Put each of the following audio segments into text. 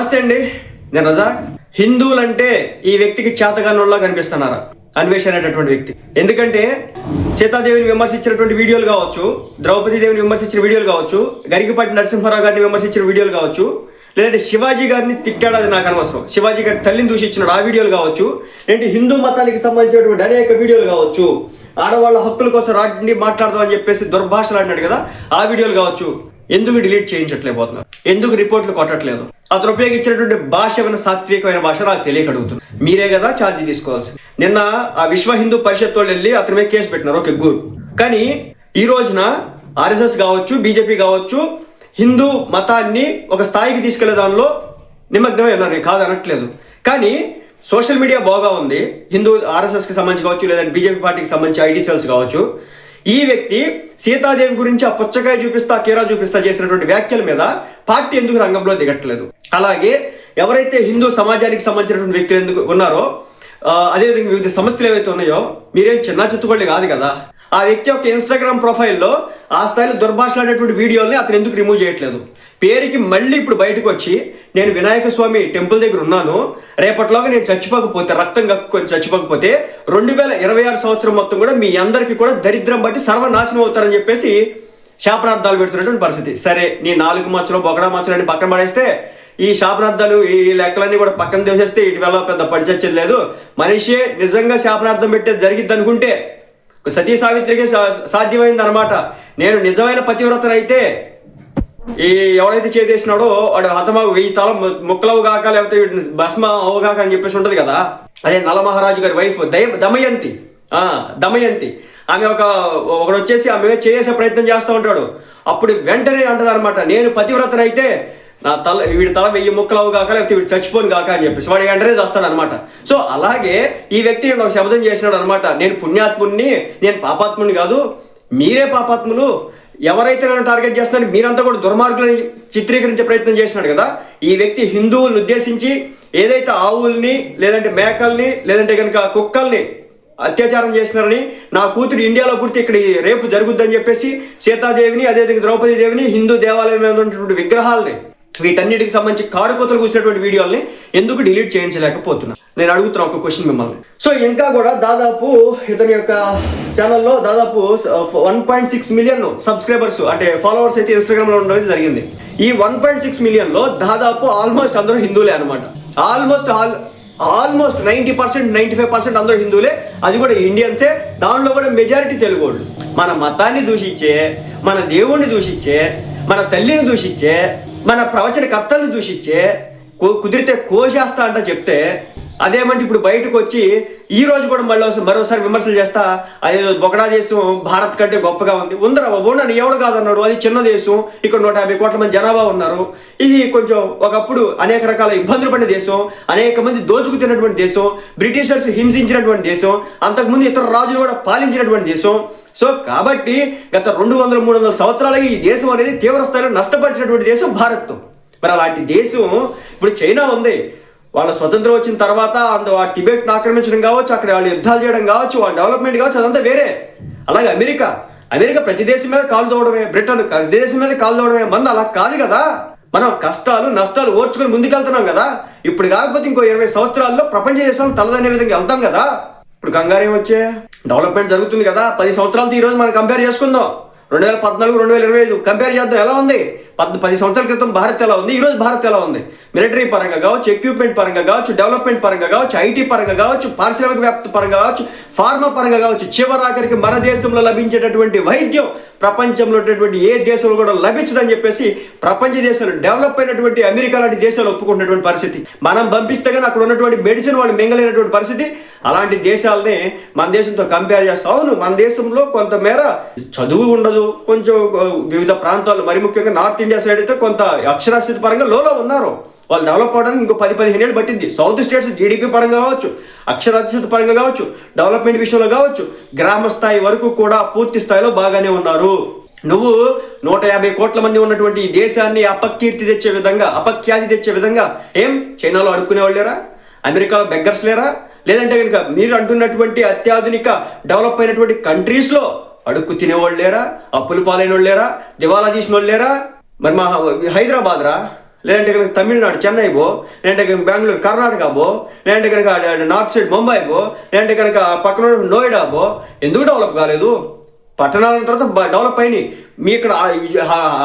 నమస్తే అండి నేను రజాక్. హిందువులంటే ఈ వ్యక్తికి చేతగానోళ్ళ కనిపిస్తున్నారా? అన్వేష్ అనేటటువంటి వ్యక్తి. ఎందుకంటే సీతాదేవిని విమర్శించినటువంటి వీడియోలు కావచ్చు ద్రౌపది దేవిని విమర్శించిన వీడియోలు కావచ్చు గరికపాటి నరసింహారావు గారిని విమర్శించిన వీడియోలు కావచ్చు లేదంటే శివాజీ గారిని తిట్టాడు అది నాకు అనవసరం. శివాజీ గారి తల్లిని దూషించినాడు ఆ వీడియోలు కావచ్చు లేదంటే హిందూ మతానికి సంబంధించినటువంటి అనేక వీడియోలు కావచ్చు ఆడవాళ్ళ హక్కుల కోసం రాజ్ని మాట్లాడదామని చెప్పేసి దుర్భాషలు అన్నాడు కదా ఆ వీడియోలు కావచ్చు. ఎందుకు డిలీట్ చేయించట్లేకపోతున్నారు? ఎందుకు రిపోర్ట్లు కొట్టట్లేదు? అతను ఉపయోగించినటువంటి భాష ఏమైనా సాత్వికమైన భాష నాకు తెలియకడుగుతుంది మీరే కదా ఛార్జ్ తీసుకోవాల్సి నిన్న ఆ విశ్వ హిందూ పరిషత్ వాళ్ళు వెళ్ళి అతని మీద కేసు పెట్టినారు ఓకే గుడ్ కానీ ఈ రోజున ఆర్ఎస్ఎస్ కావచ్చు బీజేపీ కావచ్చు హిందూ మతాన్ని ఒక స్థాయికి తీసుకెళ్ళే దానిలో నిమగ్నమై ఉన్నారు. నేను కాదు అనట్లేదు. కానీ సోషల్ మీడియా బాగా ఉంది. హిందూ ఆర్ఎస్ఎస్కి సంబంధించి కావచ్చు లేదంటే బీజేపీ పార్టీకి సంబంధించి ఐటీ సెల్స్ కావచ్చు. ఈ వ్యక్తి సీతాదేవి గురించి ఆ పుచ్చకాయ చూపిస్తా కీరా చూపిస్తా చేసినటువంటి వ్యాఖ్యల మీద పార్టీ ఎందుకు రంగంలో దిగట్లేదు? అలాగే ఎవరైతే హిందూ సమాజానికి సంబంధించినటువంటి వ్యక్తులు ఎందుకు ఉన్నారో ఆ, అదేవిధంగా వివిధ సమస్యలు ఏవైతే ఉన్నాయో మీరేం చిన్న చిత్తుకోళ్ళు కాదు కదా? ఆ వ్యక్తి యొక్క ఇన్స్టాగ్రామ్ ప్రొఫైల్లో ఆ స్థాయిలో దుర్భాషలాడేటువంటి వీడియోల్ని అతను ఎందుకు రిమూవ్ చేయట్లేదు? పేరుకి మళ్ళీ ఇప్పుడు బయటకు వచ్చి నేను వినాయక స్వామి టెంపుల్ దగ్గర ఉన్నాను రేపటిలోగా నేను చచ్చిపోకపోతే రక్తం కక్కుకొని చచ్చిపోకపోతే రెండు వేల ఇరవై ఆరు సంవత్సరం మొత్తం కూడా మీ అందరికీ కూడా దరిద్రం బట్టి సర్వనాశనం అవుతారని చెప్పేసి శాపనార్థాలు పెడుతున్నటువంటి పరిస్థితి. సరే నీ నాలుగు మచ్చలు బొగడా మచ్చలు అని పక్కన పడేస్తే ఈ శాపనార్థాలు ఈ లెక్కలన్నీ కూడా పక్కన తీసేస్తే ఇటు పెద్ద పడిచచ్చేది లేదు. మనిషే నిజంగా శాపనార్థం పెట్టేది జరిగిద్ది అనుకుంటే సతీ సావిత్రికి సా- సాధ్యమైంది అనమాట నేను నిజమైన పతివ్రతనైతే ఈ ఎవడైతే చేసేసినాడో వాడు హతమాగు వెయ్యి తల ముక్కలవు కాక లేకపోతే భస్మ అవగాక అని చెప్పేసి ఉంటుంది కదా. అదే నలమహారాజు గారి వైఫ్ దయ దమయంతి. దమయంతి. ఆమె ఒక ఒకడు వచ్చేసి ఆమె చేసే ప్రయత్నం చేస్తూ ఉంటాడు. అప్పుడు వెంటనే అంటదనమాట నేను పతివ్రతనైతే నా తల వీడి తల వెయ్యి ముక్కలవు కాక లేకపోతే వీడు చచ్చిపోను కాక అని చెప్పేసి వాడు వెంటనే చేస్తాడు అనమాట సో అలాగే ఈ వ్యక్తి నాకు ఒక శబ్దం చేసినాడు అనమాట నేను పుణ్యాత్ముడిని నేను పాపాత్ముడిని కాదు మీరే పాపాత్ములు. ఎవరైతే నన్ను టార్గెట్ చేస్తున్నారో మీరంతా కూడా దుర్మార్గులని చిత్రీకరించే ప్రయత్నం చేసినాడు కదా. ఈ వ్యక్తి హిందువులను ఉద్దేశించి ఏదైతే ఆవుల్ని లేదంటే మేకల్ని లేదంటే కనుక కుక్కల్ని అత్యాచారం చేసినారని నా కూతురు ఇండియాలో పుడితే ఇక్కడ ఈ రేపు జరుగుద్దని చెప్పేసి సీతాదేవిని అదేవిధంగా ద్రౌపది దేవిని హిందూ దేవాలయం ఉన్నటువంటి విగ్రహాలని వీటన్నిటికి సంబంధించి కారుకోతలు కూసినటువంటి వీడియోల్ని ఎందుకు డిలీట్ చేయించలేకపోతున్నా? నేను అడుగుతున్నా ఒక క్వశ్చన్ మిమ్మల్ని. సో ఇంకా కూడా దాదాపు ఇతని యొక్క ఛానల్లో దాదాపు one point six million subscribers అంటే ఫాలోవర్స్ అయితే ఇన్స్టాగ్రామ్లో ఉండడం జరిగింది. ఈ వన్ పాయింట్ సిక్స్ మిలియన్లో దాదాపు ఆల్మోస్ట్ అందరూ హిందువులే అనమాట almost all almost ninety percent ninety five percent అందరూ హిందువులే. అది కూడా ఇండియన్సే దానిలో కూడా మెజారిటీ తెలుగు వాళ్ళు. మన మతాన్ని దూషించే మన దేవుణ్ణి దూషించే మన తల్లిని దూషించే మన ప్రవచనకర్తల్ని దూషించే కుదిరితే కోసేస్తా అంట చెప్తే అదేమంటే ఇప్పుడు బయటకు వచ్చి ఈ రోజు కూడా మళ్ళీ మరోసారి విమర్శలు చేస్తా అదే బొకడా దేశం భారత్ కంటే గొప్పగా ఉంది. ఉందరా బాబు నన్ను ఎవడు కాదన్నాడు? అది చిన్న దేశం ఇక్కడ నూట యాభై కోట్ల మంది జనాభా ఉన్నారు. ఇది కొంచెం ఒకప్పుడు అనేక రకాల ఇబ్బందులు పడిన దేశం అనేక మంది దోచుకు తిన్నటువంటి దేశం బ్రిటిషర్స్ హింసించినటువంటి దేశం అంతకుముందు ఇతర రాజులు కూడా పాలించినటువంటి దేశం. సో కాబట్టి గత రెండు వందల మూడు వందల సంవత్సరాలుగా ఈ దేశం అనేది తీవ్ర స్థాయిలో నష్టపరిచినటువంటి దేశం భారత్. మరి అలాంటి దేశం ఇప్పుడు చైనా ఉంది. వాళ్ళ స్వతంత్రం వచ్చిన తర్వాత అందు ఆ టిబెట్ను ఆక్రమించడం కావచ్చు అక్కడ వాళ్ళు యుద్ధాలు చేయడం కావచ్చు వాళ్ళ డెవలప్మెంట్ కావచ్చు అదంతా వేరే. అలాగే అమెరికా. అమెరికా ప్రతి దేశం మీద కాలు తోవడమే బ్రిటన్ ప్రతి దేశం మీద కాలు తోవడమే మంది అలా కాదు కదా. మనం కష్టాలు నష్టాలు ఓర్చుకొని ముందుకెళ్తున్నాం కదా. ఇప్పుడు కాకపోతే ఇంకో ఇరవై సంవత్సరాల్లో ప్రపంచ దేశాలు తలదనే విధంగా వెళ్తాం కదా. ఇప్పుడు కంగారు వచ్చే? డెవలప్మెంట్ జరుగుతుంది కదా. పది సంవత్సరాలతో ఈ రోజు మనం కంపేర్ చేసుకుందాం. రెండు వేల పద్నాలుగు రెండు వేల ఇరవై ఐదు కంపేర్ చేద్దాం. ఎలా ఉంది? పద్ పది సంవత్సరాల క్రితం భారత్ ఎలా ఉంది? ఈరోజు భారత్ ఎలా ఉంది? మిలిటరీ పరంగా కావచ్చు ఎక్విప్మెంట్ పరంగా కావచ్చు డెవలప్మెంట్ పరంగా కావచ్చు ఐటీ పరంగా కావచ్చు పారిశ్రామిక వ్యాప్తి పరంగా కావచ్చు ఫార్మా పరంగా కావచ్చు చివరాఖరికి మన దేశంలో లభించేటటువంటి వైద్యం ప్రపంచంలో ఉన్నటువంటి ఏ దేశంలో కూడా లభించదని చెప్పేసి ప్రపంచ దేశాలు డెవలప్ అయినటువంటి అమెరికా లాంటి దేశాలు ఒప్పుకుంటున్నటువంటి పరిస్థితి. మనం పంపిస్తే కానీ అక్కడ ఉన్నటువంటి మెడిసిన్ వాళ్ళు మింగలేనటువంటి పరిస్థితి. అలాంటి దేశాలని మన దేశంతో కంపేర్ చేస్తాం. అవును మన దేశంలో కొంతమేర చదువు ఉండదు. కొంచెం వివిధ ప్రాంతాలు మరి ముఖ్యంగా నార్త్ ఇండియా సైడ్ అయితే కొంత అక్షరాస్యత పరంగా లోలో ఉన్నారు. వాళ్ళు డెవలప్ అవడానికి ఇంకో పది పదిహేను ఏళ్ళు పట్టింది. సౌత్ స్టేట్స్ జీడిపి పరంగా కావచ్చు అక్షరాస్యత పరంగా కావచ్చు డెవలప్మెంట్ విషయంలో కావచ్చు గ్రామ స్థాయి వరకు కూడా పూర్తి స్థాయిలో బాగానే ఉన్నారు. నువ్వు నూట యాభై కోట్ల మంది ఉన్నటువంటి ఈ దేశాన్ని అపకీర్తి తెచ్చే విధంగా అపఖ్యాతి తెచ్చే విధంగా ఏం? చైనాలో అడుక్కునే వాళ్ళు లేరా? అమెరికాలో బెగ్గర్స్ లేరా? లేదంటే కనుక మీరు అంటున్నటువంటి అత్యాధునిక డెవలప్ అయినటువంటి కంట్రీస్లో అడుక్కు తినేవాళ్ళు లేరా? అప్పులు పాలైన వాళ్ళు లేరా? దివాలా తీసిన వాళ్ళు లేరా? మరి మా హైదరాబాద్ రా లేదంటే కనుక తమిళనాడు చెన్నై పో. లేదంటే కనుక బెంగళూరు కర్ణాటక పో. లేదంటే కనుక నార్త్ సైడ్ ముంబై పో. లేదంటే కనుక పక్కన నోయిడా పో. ఎందుకు డెవలప్ కాలేదు? పట్టణాల తర్వాత డెవలప్ అయినాయి. మీ ఇక్కడ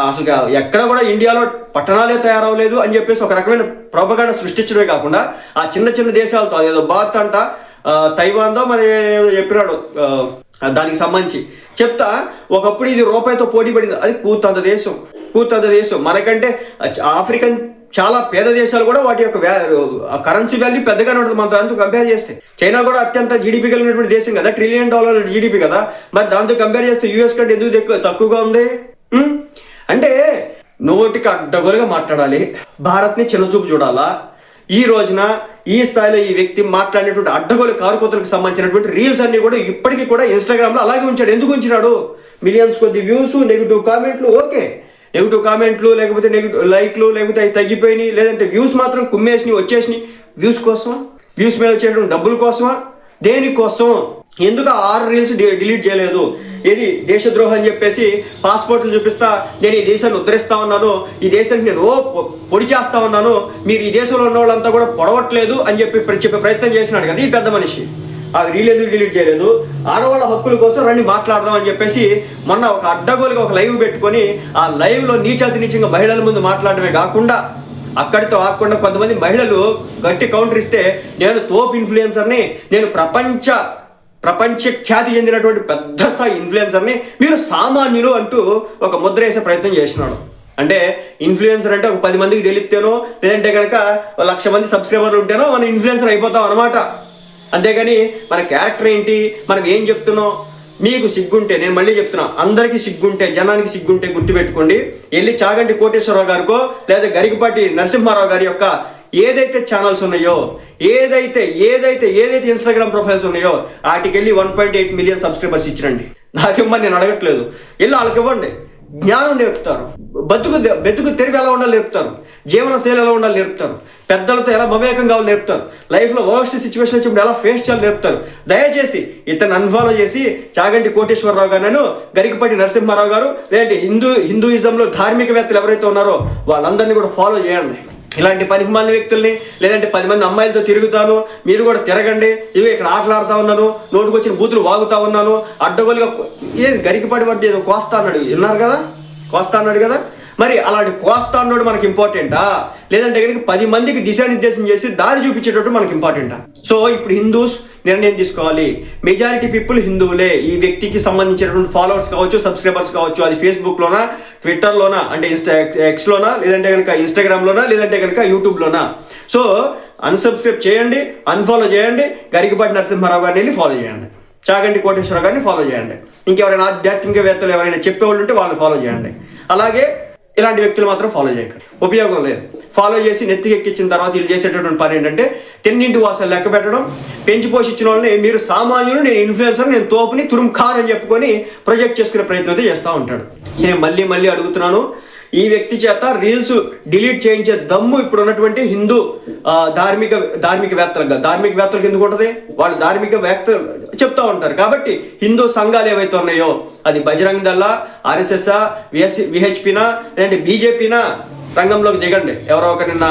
అసలు ఎక్కడ కూడా ఇండియాలో పట్టణాలే తయారవలేదు అని చెప్పేసి ఒక రకమైన ప్రభగాడ సృష్టించడమే కాకుండా ఆ చిన్న చిన్న దేశాలతో అదేదో బాత్ అంట తైవాన్తో మరి ఏదో చెప్పినాడు దానికి సంబంధించి. చెప్తా ఒకప్పుడు ఇది రూపాయితో పోటీ పడింది అది కూతంత దేశం. కూతంత దేశం. మనకంటే ఆఫ్రికన్ చాలా పేద దేశాలు కూడా వాటి యొక్క కరెన్సీ వాల్యూ పెద్దగానే ఉంటుంది. మనతో అంతా కంపేర్ చేస్తే? చైనా కూడా అత్యంత జీడిపి కలిగినటువంటి దేశం కదా. ట్రిలియన్ డాలర్ జీడిపి కదా. మరి దాంతో కంపేర్ చేస్తే యూఎస్ కంటే ఎందుకు ఎక్కువ తక్కువగా ఉంది? అంటే నోటికి అడ్డగోలుగా మాట్లాడాలి. భారత్ని చిన్నచూపు చూడాలా? ఈ రోజున ఈ స్థాయిలో ఈ వ్యక్తి మాట్లాడినటువంటి అడ్డగోలు కారుకోతలకు సంబంధించినటువంటి రీల్స్ అన్ని కూడా ఇప్పటికీ కూడా ఇన్స్టాగ్రామ్లో అలాగే ఉంచాడు. ఎందుకు ఉంచినాడు? మిలియన్స్ కొద్ది వ్యూస్ నెగిటివ్ కామెంట్లు ఓకే. నెగిటివ్ కామెంట్లు లేకపోతే నెగిటివ్ లైక్లు లేకపోతే అవి తగ్గిపోయినాయి. లేదంటే వ్యూస్ మాత్రం కుమ్మేసినాయి వచ్చేసినాయి. వ్యూస్ కోసం వ్యూస్ మీద వచ్చేటువంటి డబ్బుల కోసమా? దేనికోసం? ఎందుకు ఆరు రీల్స్ డిలీట్ చేయలేదు? ఏది దేశద్రోహం అని చెప్పేసి పాస్పోర్ట్లు చూపిస్తా నేను ఈ దేశాన్ని ఉద్ధరిస్తా ఉన్నాను ఈ దేశానికి నేను ఓ పొడి చేస్తా ఉన్నాను మీరు ఈ దేశంలో ఉన్న వాళ్ళంతా కూడా పొడవట్లేదు అని చెప్పి చెప్పే ప్రయత్నం చేసినాడు కదా ఈ పెద్ద మనిషి. ఆ రీల్ ఎందుకు డిలీట్ చేయలేదు? ఆడవాళ్ళ హక్కుల కోసం రండి మాట్లాడదాం అని చెప్పేసి మొన్న ఒక అడ్డగోలుగా ఒక లైవ్ పెట్టుకొని ఆ లైవ్లో నీచాతి నీచంగా మహిళల ముందు మాట్లాడమే కాకుండా అక్కడితో ఆకుండా కొంతమంది మహిళలు గట్టి కౌంటర్ ఇస్తే నేను తోప్ ఇన్ఫ్లుయెన్సర్ని నేను ప్రపంచ ప్రపంచ ఖ్యాతి చెందినటువంటి పెద్ద స్థాయి ఇన్ఫ్లుయెన్సర్ని మీరు సామాన్యులు అంటూ ఒక ముద్ర వేసే ప్రయత్నం చేసినాడు. అంటే ఇన్ఫ్లుయెన్సర్ అంటే ఒక పది మందికి తెలిస్తేనో లేదంటే కనుక లక్ష మంది సబ్స్క్రైబర్లు ఉంటేనో మనం ఇన్ఫ్లుయెన్సర్ అయిపోతాం అనమాట అంతేగాని మన క్యారెక్టర్ ఏంటి మనం ఏం చెప్తున్నాం? మీకు సిగ్గుంటే నేను మళ్ళీ చెప్తున్నా అందరికీ సిగ్గుంటే జనానికి సిగ్గుంటే గుర్తుపెట్టుకోండి. వెళ్ళి చాగంటి కోటేశ్వరరావు గారికో లేదా గరికపాటి నరసింహారావు గారి యొక్క ఏదైతే ఛానల్స్ ఉన్నాయో ఏదైతే ఏదైతే ఏదైతే ఇన్స్టాగ్రామ్ ప్రొఫైల్స్ ఉన్నాయో వాటికి వెళ్ళి one point eight million subscribers ఇచ్చిరండి నాకిమ్మని నేను అడగట్లేదు. వెళ్ళి వాళ్ళకి ఇవ్వండి. జ్ఞానం నేర్పుతారు. బతుకు బతుకు తెరివి ఎలా ఉండాలి నేర్పుతారు. జీవన శైలి ఎలా ఉండాలి నేర్పుతారు. పెద్దలతో ఎలా మమేకం కావాలి నేర్పుతారు. లైఫ్లో వర్స్ట్ సిచ్యువేషన్ వచ్చినప్పుడు ఎలా ఫేస్ చేయాలి నేర్పుతారు. దయచేసి ఇతను అన్ఫాలో చేసి చాగంటి కోటేశ్వరరావు గారు నేను గరికపాటి నరసింహారావు గారు లేదంటే హిందూ హిందూయిజంలో ధార్మికవేత్తలు ఎవరైతే ఉన్నారో వాళ్ళందరినీ కూడా ఫాలో చేయండి. ఇలాంటి పనికి మంది వ్యక్తుల్ని లేదంటే పది మంది అమ్మాయిలతో తిరుగుతాను మీరు కూడా తిరగండి ఇవి ఇక్కడ ఆటలాడుతూ ఉన్నాను నోటుకొచ్చిన బూతులు వాగుతా ఉన్నాను అడ్డగోలుగా ఏది గరికపాటి వద్ద ఏదో కోస్తా అన్నాడు విన్నారు కదా? కోస్తా అన్నాడు కదా? మరి అలాంటి కోస్తా అన్నోడు మనకి ఇంపార్టెంటా? లేదంటే కనుక పది మందికి దిశానిర్దేశం చేసి దారి చూపించేటట్టు మనకి ఇంపార్టెంటా? సో ఇప్పుడు హిందూస్ నిర్ణయం తీసుకోవాలి. మెజారిటీ పీపుల్ హిందువులే. ఈ వ్యక్తికి సంబంధించినటువంటి ఫాలోవర్స్ కావచ్చు సబ్స్క్రైబర్స్ కావచ్చు అది ఫేస్బుక్లోనా ట్విట్టర్లోనా అంటే ఇన్స్టా ఎక్స్లోనా లేదంటే కనుక ఇన్స్టాగ్రామ్లోనా లేదంటే కనుక యూట్యూబ్లోనా సో అన్సబ్స్క్రైబ్ చేయండి అన్ఫాలో చేయండి గరికపాటి నరసింహారావు గారిని వెళ్ళి ఫాలో చేయండి. చాగంటి కోటేశ్వర గారిని ఫాలో చేయండి. ఇంకెవరైనా ఆధ్యాత్మికవేత్తలు ఎవరైనా చెప్పేవాళ్ళు ఉంటే వాళ్ళని ఫాలో చేయండి. అలాగే ఇలాంటి వ్యక్తులు మాత్రం ఫాలో చేయకండి. ఉపయోగం లేదు. ఫాలో చేసి నెత్తికెక్కించిన తర్వాత వీళ్ళు చేసేటటువంటి పని ఏంటంటే తెన్నింటి వాసాలు లెక్క పెట్టడం పెంచి పోషించిన వాళ్ళని మీరు సామాన్యులు నేను ఇన్ఫ్లుయెన్సర్ నేను తోపుని తురుము అని చెప్పుకొని ప్రొజెక్ట్ చేసుకునే ప్రయత్నం అయితే చేస్తూ ఉంటాడు. నేను మళ్ళీ మళ్ళీ అడుగుతున్నాను. ఈ వ్యక్తి చేత రీల్స్ డిలీట్ చేయించే దమ్ము ఇప్పుడు ఉన్నటువంటి హిందూ ధార్మిక ధార్మిక ధార్మికవేత్తలకు ధార్మికవేత్తలకు ఎందుకు ఉంటుంది? వాళ్ళు ధార్మిక వేత్త చెప్తా ఉంటారు. కాబట్టి హిందూ సంఘాలు ఏవైతే ఉన్నాయో అది బజరంగ్ దళ ఆర్ఎస్ఎస్ విఎస్ విహెచ్పినా లేదంటే బీజేపీనా రంగంలోకి దిగండి. ఎవరో ఒక నిన్న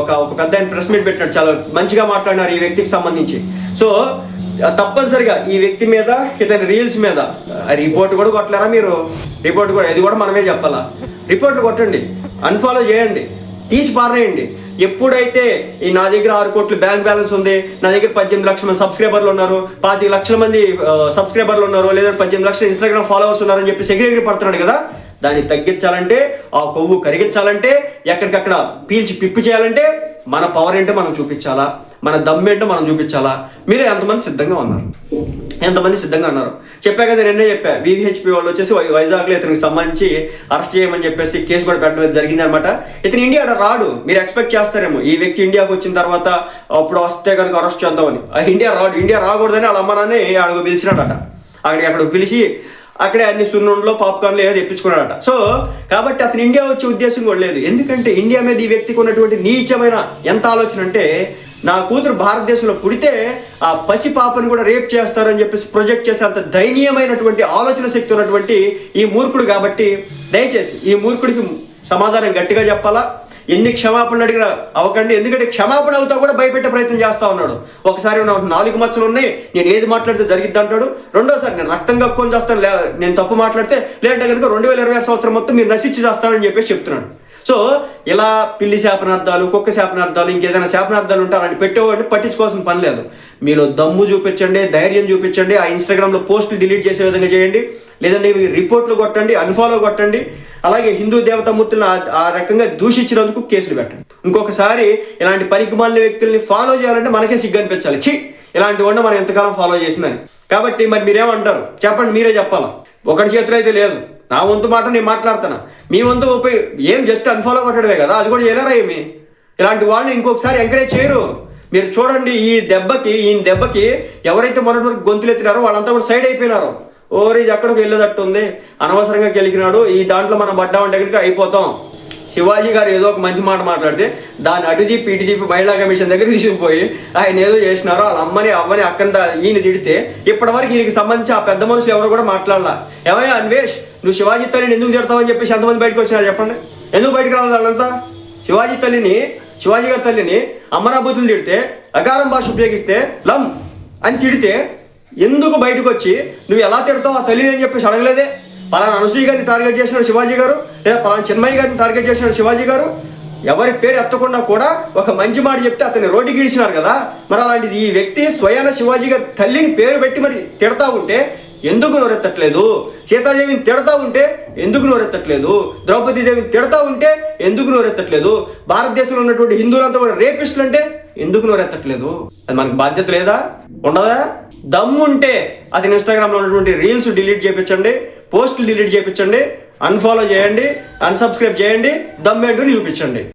ఒక ఒక పెద్ద ఆయన ప్రెస్ మీట్ పెట్టినాడు. చాలా మంచిగా మాట్లాడినారు ఈ వ్యక్తికి సంబంధించి. సో తప్పనిసరిగా ఈ వ్యక్తి మీద ఇతని రీల్స్ మీద రిపోర్ట్ కూడా కొట్టలేరా మీరు? రిపోర్ట్ కూడా ఇది కూడా మనమే చెప్పాలా? రిపోర్ట్లు కొట్టండి అన్ఫాలో చేయండి తీసి పారేయండి. ఎప్పుడైతే ఈ నా దగ్గర ఆరు కోట్లు బ్యాంక్ బ్యాలెన్స్ ఉంది నా దగ్గర పద్దెనిమిది లక్షల మంది సబ్స్క్రైబర్లు ఉన్నారు పాతిక లక్షల మంది సబ్స్క్రైబర్లు ఉన్నారు లేదా పద్దెనిమిది లక్షల ఇన్స్టాగ్రామ్ ఫాలోవర్స్ ఉన్నారని చెప్పి సెగ్రిగేట్ పడుతున్నాడు కదా దాన్ని తగ్గించాలంటే ఆ కొవ్వు కరిగించాలంటే ఎక్కడికక్కడ పీల్చి పిప్పి చేయాలంటే మన పవర్ ఏంటో మనం చూపించాలా? మన దమ్ మనం చూపించాలా? మీరే ఎంతమంది సిద్ధంగా ఉన్నారు? ఎంతమంది సిద్ధంగా ఉన్నారు? చెప్పా కదా నిన్నే చెప్పా. విహెచ్పి వాళ్ళు వచ్చేసి వైజాగ్లో ఇతనికి సంబంధించి అరెస్ట్ చేయమని చెప్పేసి కేసు కూడా పెట్టడం జరిగింది అనమాట ఇతను ఇండియా రాడు. మీరు ఎక్స్పెక్ట్ చేస్తారేమో. ఈ వ్యక్తి ఇండియాకి వచ్చిన తర్వాత అప్పుడు వస్తే కనుక అరెస్ట్ చేద్దామని. ఆ ఇండియా రాడు. ఇండియా రాకూడదని వాళ్ళ అమ్మనాన్ని అడుగు పిలిచినాడట. అక్కడికి అక్కడ పిలిచి అక్కడే అన్ని సున్నుండ్లో పాప్కార్న్లు ఏదో తెప్పించుకున్నాడట. సో కాబట్టి అతను ఇండియా వచ్చే ఉద్దేశం కూడా లేదు. ఎందుకంటే ఇండియా మీద ఈ వ్యక్తికి ఉన్నటువంటి నీచమైన ఎంత ఆలోచన అంటే నా కూతురు భారతదేశంలో పుడితే ఆ పసి పాపని కూడా రేప్ చేస్తారని చెప్పేసి ప్రొజెక్ట్ చేసే అంత దయనీయమైనటువంటి ఆలోచన శక్తి ఉన్నటువంటి ఈ మూర్ఖుడు కాబట్టి దయచేసి ఈ మూర్ఖుడికి సమాధానం గట్టిగా చెప్పాలా? ఎన్ని క్షమాపణలు అడిగినా అవ్వకండి ఎందుకంటే క్షమాపణ అవుతా కూడా భయపెట్టే ప్రయత్నం చేస్తా ఉన్నాడు. ఒకసారి నాకు నాలుగు మచ్చలు ఉన్నాయి నేను ఏది మాట్లాడితే జరిగిద్ది అంటాడు. రెండోసారి నేను రక్తం కప్పుకొని చేస్తాను లే నేను తప్పు మాట్లాడితే లేదంటే కనుక రెండు వేల ఇరవై సంవత్సరం మొత్తం మీరు నశించి చేస్తానని చెప్పేసి చెప్తున్నాడు. సో ఇలా పిల్లి శాపనార్థాలు కుక్క శాపనార్థాలు ఇంకేదైనా శాపనార్థాలు ఉంటే అలాంటి పెట్టేవాడిని పట్టించుకోవాల్సిన పని లేదు. మీరు దమ్ము చూపించండి ధైర్యం చూపించండి ఆ ఇన్స్టాగ్రామ్లో పోస్టులు డిలీట్ చేసే విధంగా చేయండి లేదంటే మీరు రిపోర్ట్లు కొట్టండి అన్ఫాలో కొట్టండి అలాగే హిందూ దేవతామూర్తులను ఆ- రకంగా దూషించినందుకు కేసులు పెట్టండి. ఇంకొకసారి ఇలాంటి పనికిమాలిన వ్యక్తుల్ని ఫాలో చేయాలంటే మనకే సిగ్గు అనిపించాలి. ఛీ! ఇలాంటి వాడిని మనం ఎంతకాలం ఫాలో చేసిందని. కాబట్టి మరి మీరేమంటారు? చెప్పండి మీరే చెప్పాలా? ఒకటి చేతులు అయితే లేదు. నా వంతు మాట నేను మాట్లాడుతాను? మీ వంతు ఉపయోగ ఏం జస్ట్ అన్ఫాలో కొట్టడమే కదా? అది కూడా చేయలేరా ఏమి? ఇలాంటి వాళ్ళని ఇంకొకసారి ఎంకరేజ్ చేయరు. మీరు చూడండి ఈ దెబ్బకి ఈ దెబ్బకి ఎవరైతే మొన్నటి వరకు గొంతులు ఎత్తినారో వాళ్ళంతా కూడా సైడ్ అయిపోయినారు. ఓరి ఇది వెళ్ళేటట్టు ఉంది అనవసరంగా గెలికినాడు ఈ దాంట్లో మనం పడ్డామంటే కనుక అయిపోతాం. శివాజీ గారు ఏదో ఒక మంచి మాట మాట్లాడితే దాన్ని అటు తిప్పి ఇటు తిప్పి మహిళా కమిషన్ దగ్గర తీసుకుపోయి ఆయన ఏదో చేసినారో వాళ్ళ అమ్మని అవ్వని అక్కని ఈయన తిడితే ఇప్పటివరకు ఈయనకి సంబంధించి ఆ పెద్ద మనుషులు ఎవరు కూడా మాట్లాడాల. ఏమయ్యా అన్వేష్? నువ్వు శివాజీ తల్లిని ఎందుకు తిడతావని చెప్పేసి ఎంతమంది బయటకు వచ్చినారు చెప్పండి? ఎందుకు బయటకు రావాలి వాళ్ళంతా? శివాజీ తల్లిని శివాజీ గారి తల్లిని అమరాభూతులు తిడితే అకారం భాష ఉపయోగిస్తే లం అని తిడితే ఎందుకు బయటకు వచ్చి నువ్వు ఎలా తిడతావు ఆ తల్లిని అని చెప్పేసి అడగలేదే? పలానా అనసూయ గారిని టార్గెట్ చేసినాడు శివాజీ గారు లేదా పలానా చిన్మయ్య గారిని టార్గెట్ చేసినాడు శివాజీ గారు. ఎవరి పేరు ఎత్తకుండా కూడా ఒక మంచి మాట చెప్తే అతన్ని రోడ్డు గీడిచినారు కదా. మరి అలాంటిది ఈ వ్యక్తి స్వయాన శివాజీ గారి తల్లిని పేరు పెట్టి మరి తిడతా ఉంటే ఎందుకు నోరెత్తట్లేదు? సీతాదేవిని తిడతా ఉంటే ఎందుకు నోరెత్తట్లేదు? ద్రౌపది దేవిని తిడతా ఉంటే ఎందుకు నోరెత్తట్లేదు? భారతదేశంలో ఉన్నటువంటి హిందువులంతా కూడా రేపిస్టులు అంటే ఎందుకు నోరెత్తట్లేదు? అది మనకు బాధ్యత లేదా? ఉండదా? దమ్ముంటే అతని ఇన్స్టాగ్రామ్లో ఉన్నటువంటి రీల్స్ డిలీట్ చేయించండి పోస్టులు డిలీట్ చేయించండి అన్ఫాలో చేయండి అన్సబ్స్క్రైబ్ చేయండి దమ్మేంటో నిరూపించండి.